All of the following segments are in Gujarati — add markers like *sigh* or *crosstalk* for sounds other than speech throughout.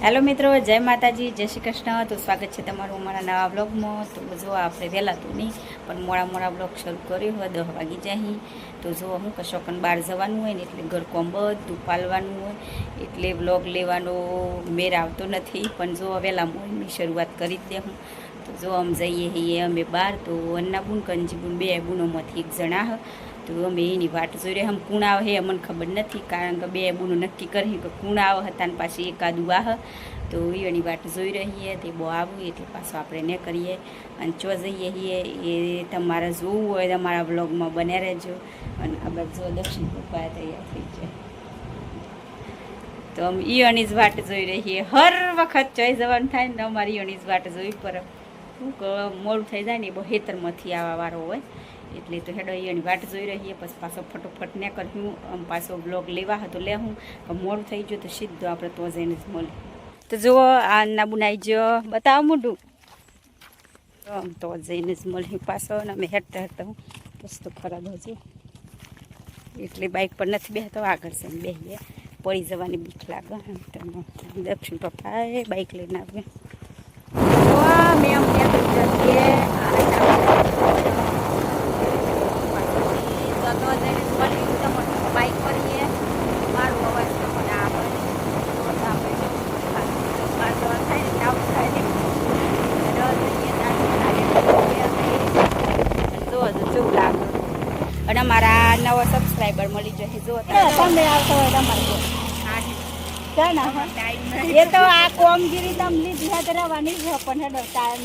હેલો મિત્રો, જય માતાજી, જય શ્રી કૃષ્ણ. તો સ્વાગત છે તમારું અમારા નવા બ્લોગમાં તો જો આપણે વહેલા તો નહીં, પણ મોડા મોડા બ્લોગ શરૂ કર્યો હોય દસ વાગી જાય. તો જો હું કશોકન બહાર જવાનું હોય ને, એટલે ઘરકોમ બધું પાલવાનું હોય, એટલે બ્લોગ લેવાનો મેર આવતો નથી. પણ જો વહેલા મોડની શરૂઆત કરી જ દે હું. તો જો આમ જઈએ છીએ અમે બહાર, તો અન્ના બુન કંજી બુન બે બુનોમાંથી એક જણા તો અમે એની વાટ જોઈ રહ્યા. હમ કુણ આવે હે, અમને ખબર નથી, કારણ કે બે બુનું નક્કી કરી કે કુણ આવે હતા ને પાછી એકાદું આહ તો એની વાટ જોઈ રહીએ તે બહુ આવું એટલે પાછું આપણે ને કરીએ. અને ચો જઈએ છીએ એ તમારે જોવું હોય, તમારા બ્લોગમાં બને રહેજો. અને આ બધો દક્ષિણ પપ્પા તૈયાર થઈ જાય તો અમે ઈયોની જ વાટ જોઈ રહીએ હર વખત ચોઈ જવાનું થાય ને અમારી ઈયોની વાટ જોઈ પર. શું મોડું થઈ જાય ને એ બહુ હેતરમાંથી આવવા વાળો હોય. એટલે તો હેડો એની વાટ જોઈ રહીએ, પછી પાછો ફટોફટ ને કર્યું આમ પાછો બ્લોગ લેવા હતો, લે હું મોડું થઈ ગયું તો સીધો આપણે તો જઈને જ મળી તો જુઓ, આ ના બનાવી જો, બતાવો મોઢું. આમ તો જઈને જ મળી પાછો ને અમે હેડતા હેડતા હું પછી તો ખરાબ હજુ. એટલે બાઇક પર નથી બેસતો આગળ છે ને બેસીએ પડી જવાની બીક લાગે દક્ષિણ પપ્પાએ બાઇક લઈને આવ્યા તો આ મેં અમને જઈએ બાઇક કરીએ મારું અવાજ તો મને આવે તો આપણે જો બાર જવા થાય ને ડાઉન થાય ને રદ જઈએ જો જો કેવું લાગે અને મારા નવા સબસ્ક્રાઈબર મળી જશે. જો તમે આવતો હોય તમારે એ તો આ કોમગીરી તમે લીધી હાથ રહેવાની છે પણ હેડો ટાઈમ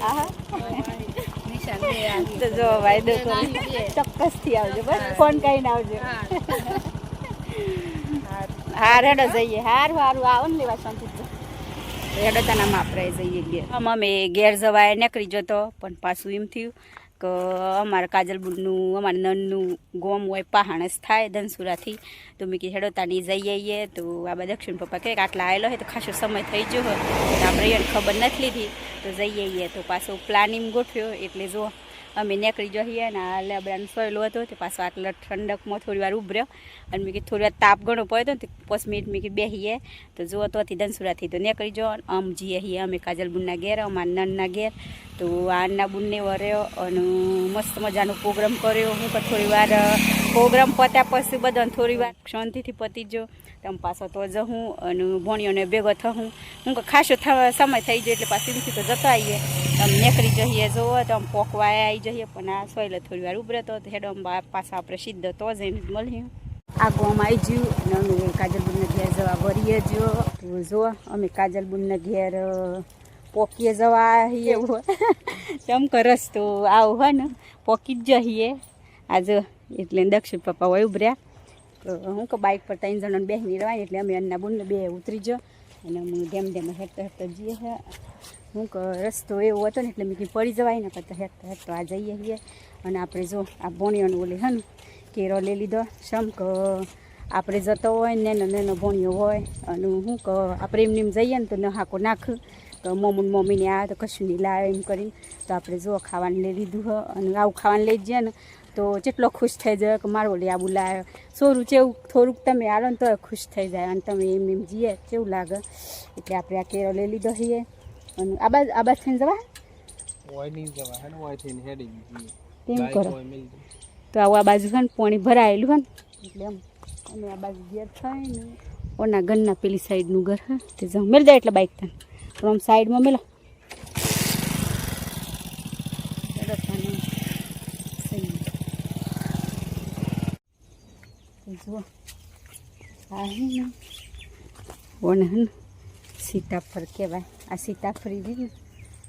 હા તો જો વાયદો ચોક્કસથી આવજો બસ ફોન કરીને આવજો. હા. હેડો જઈએ. હારું હારું આવો ને લેવા શાંતિ રેડો તના જઈએ આમ અમે ઘેર જવાય નીકળી જતો, પણ પાછું એમ થયું કે અમારા કાજલબુનનું અમારા નનનું ગોમ હોય, પહાણસ થાય ધનસુરાથી. તો મેં કીધું હેડોતાની જઈ આવીએ તો આ બધા દક્ષિણ પપ્પા કહે કે, આટલા આવેલો હોય તો ખાસો સમય થઈ ગયો હોય આપણે એને ખબર નથી લીધી. તો જઈ આવીએ તો પાછો પ્લાનિંગ ગોઠવ્યો, એટલે જો અમે નીકળી જઈએ ને આ લેબડાનો સોયલો હતો તે પાછો આટલા ઠંડકમાં થોડી વાર ઉભર્યો. અને મેં કીધું, થોડી વાર તાપ ઘણો પડ્યો તો પાંચ મિનિટ મેં કીધું બેસીએ તો જુઓ તોથી ધનસુરાથી તો નીકળી જાઓ આમ જઈએ છીએ અમે કાજલબુનના ઘેર, અમારા નનના ઘેર. તો આના બુનને વર્યો અને મસ્ત મજાનો પ્રોગ્રામ કર્યો. હું થોડી વાર પ્રોગ્રામ પત્યા પછી બધાને થોડી વાર શાંતિથી પતી જો તમે પાછો તો જહું અને ભણીઓને ભેગો થઉં હું ખાસો સમય થઈ ગયો એટલે પાછી એમથી તો જતો આવીએ. તમે નીકળી જઈએ જોવો તો અમે પોકવાય આવી જઈએ. પણ આ સોયલે થોડી વાર ઉભરે તો હેડો આમ પાછા આપણે સીધો તો જઈને જ મળીએ. આ ગોમ આવી ગયું અને અમે કાજલબુનના ઘેર જવા વરીએ જો જો અમે કાજલબુનના ઘેર પોકીએ જવા એવું તમ *laughs* કરસ રસ્તો આવું હોય ને, પોકી જ જઈએ. આજે એટલે દક્ષિણ પપ્પા હોય ઉભર્યા. તો હું કે બાઇક પર ત્રણ જણાને બેસી રહેવાય એટલે અમે અન્ના બુનને બે ઉતરી જ. અને હું ધેમ ધેમ હેરતો હેરતો જઈએ હે. હું રસ્તો એવો હતો ને એટલે મેં પડી જવાય ને કરતા હેરતો હેરતો આ જઈએ છીએ અને આપણે જો આ બોણીઓને ઓલી હે ને, કેરો લઈ લીધો. સમ કે આપણે જતો હોય ને નેનો નેનો ભણ્યો હોય અને હું કહો આપણે એમને એમ જઈએ ને તો ન હાકો નાખ. તો મમ્મી મમ્મીને આ તો કશું નહીં લાવે એમ કરી. તો આપણે જો ખાવાનું લઈ લીધું હ અને આવું ખાવાનું લઈ જઈએ ને તો જેટલો ખુશ થઈ જાય કે મારો લે આવું લાવે. સોરું જેવું થોડુંક તમે આવો ને તો ખુશ થઈ જાય અને તમે એમ એમ જઈએ કેવું લાગે? એટલે આપણે આ કેરો લઈ લીધો છીએ અને આ બાજુ આ બાજુ થઈને જવા તેમ કરો. તો આવું આ બાજુ છે ને પાણી ભરાયેલું હોય ને એટલે એમ. અને આ બાજુ ઘેર થાય ને. ઓના ઘરના પેલી સાઈડનું ઘર હા તે જાઉં. મેળ જાય એટલે બાઇક તને. પણ આમ સાઈડમાં મેલો. જુઓ. આ હે ને. ઓને હે ને સીતાફળ કહેવાય. આ સીતાફળી રહી ને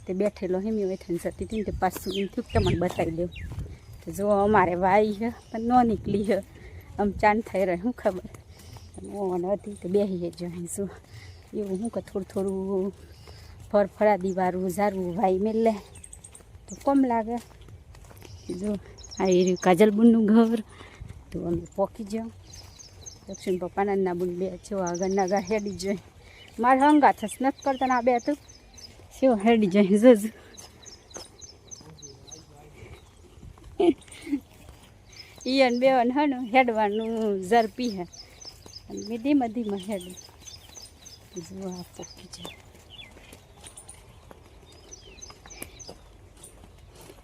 તે બેઠેલો હેમી થઈને જતી હતી ને તે પાછું એમ થયું તમને બતાવી દઉં તો જુઓ અમારે વાઈ છે પણ ન નીકળી છે આમ ચાંદ થઈ રહ્યો, શું ખબર? ઓન હતી તો બેસીએ જો શું? એવું શું કે થોડું થોડું ફરફરા દીવારું, ઝારવું ભાઈ મેલે. તો કમ લાગે? જો, આ એ કાજલબુનનું ઘર. તો અમે પોકી જાઉં દક્ષિણ પપ્પાના ના બુન બે છો આગળ આગળ હેડી જોઈ મારે હંગા થશે નથી કરતા ના બે તું. શું હેડી જાય જોજ ઈયન બેવન હનું હેડવાનું ઝડપી હે. મેં ધીમે ધીમે હેડું. જો આ પોકી છે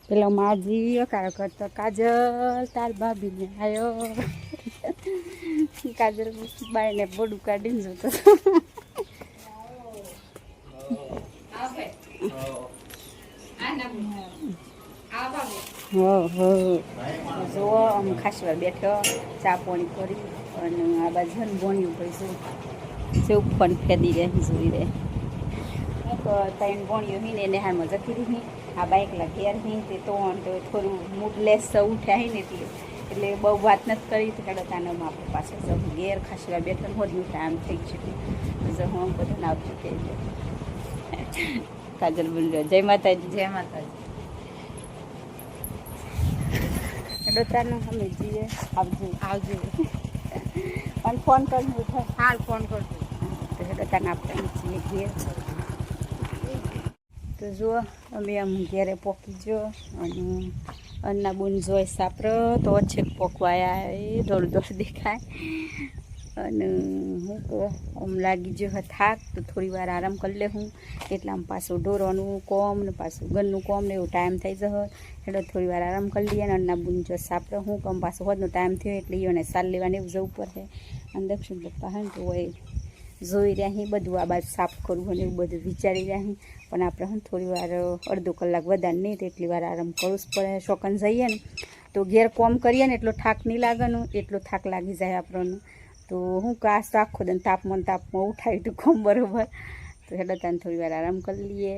પેલો માજી અકાળ કરતો કાજલ તાર ભાભીને આવ્યો કાજલ બાઈને બોડું કાઢીને જોતો હો હો. જુઓ આમ ખાસવા બેઠો, ચા પાણી કરી અને આ બાજુ છે ને ભણ્યું પૈસું જેવું પણ ફેદી રહે, જોઈ રહે. તો ત્રણ ભણ્યો હી ને એને હારમાં જતી રહી. આ બાઇકલા ઘેર હી તે તો થોડું મૂડલેસ ઉઠ્યા હી ને એટલે એટલે બહુ વાત નથી કરી, તો કાઢો તાનો આપણે પાસે જવું ઘેર ખાસવા બેઠા હોદનું ટાઈમ થઈ છે જો હું બધાને આવતું કહેજો કાજલ બોલ્યો, જય માતાજી. જય માતાજી. ડોતાનો અમે જઈએ. આવજો. આવજો. અને ફોન કરજો હાલ ફોન કરજો. તો ડોતાને આપણે જઈએ ઘેર. તો જુઓ અમે આમ ઘેરે પોકી જો. અને અન્ના બુન જોઈ સાપરો. તો ઓછે પોકવાયા એ થોડું થોડું દેખાય. અને હું કહો આમ લાગી જો થાક, તો થોડી વાર આરામ કરી લે હું. એટલે આમ પાછું ઢોરવાનું કોમ ને પાછું ઘરનું કોમ ને એવું ટાઈમ થઈ જશે. એટલે થોડી વાર આરામ કરી લઈએ અને અન્ના બુન જો સાપરો હું કમ પાછું હોદનો ટાઈમ થયો એટલે એને સાલ લેવાને એવું જવું પડશે. અને દક્ષિણ પપ્પા હે તો હોય જોઈ રહ્યા અહીં બધું, આ બાજુ સાફ કરવું અને એવું બધું વિચારી રહ્યા અહીં પણ આપણે હું થોડી વાર અડધો કલાક વધારે નહીં તો એટલી વાર આરામ કરવું જ પડે શોકન જઈએ ને. તો ઘેર કોમ કરીએ ને એટલો થાક નહીં લાગેનું એટલો થાક લાગી જાય આપણને. તો હું કાશ તો આખો દન તાપમાન તાપમાં ઉઠાવી તું કોમ બરોબર. તો હેડો તને થોડી વાર આરામ કરી લઈએ.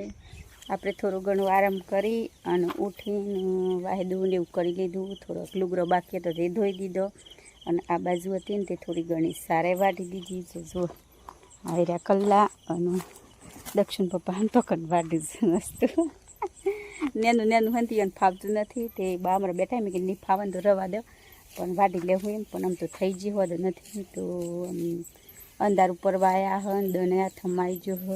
આપણે થોડું ઘણું આરામ કરી અને ઉઠીને વાહેદું ને એવું કરી લીધું. થોડોક લુગરો બાકી હતો તે ધોઈ દીધો. અને આ બાજુ હતી ને તે થોડી ઘણી સારે વાટી દીધી છે. જો આવેરા કલ્લા અને દક્ષિણ પપ્પા પકડ વાટી છે મસ્ત. નેનું નેનું હંતી અને ફાવતું નથી. તે બા બેઠા મેં કે નહીં ફાવન તો રવા દો. પણ વાટી લેવું એમ, પણ આમ તો થઈ ગયું હોત, નથી તો અંધાર ઉપર વાયા હન, દને થમાઈ ગયો હ.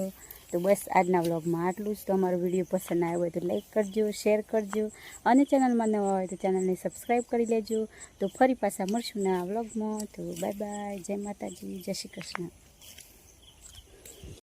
તો બસ આજના વ્લોગમાં આટલું જ. તો અમારો વીડિયો પસંદ આવ્યો હોય તો લાઈક કરજો શેર કરજો, અને ચેનલમાં નવા હોય તો ચેનલને સબસ્ક્રાઈબ કરી લેજો. તો ફરી પાછા મળશું આ વ્લોગમાં. તો બાય બાય જય માતાજી, જય શ્રી કૃષ્ણ.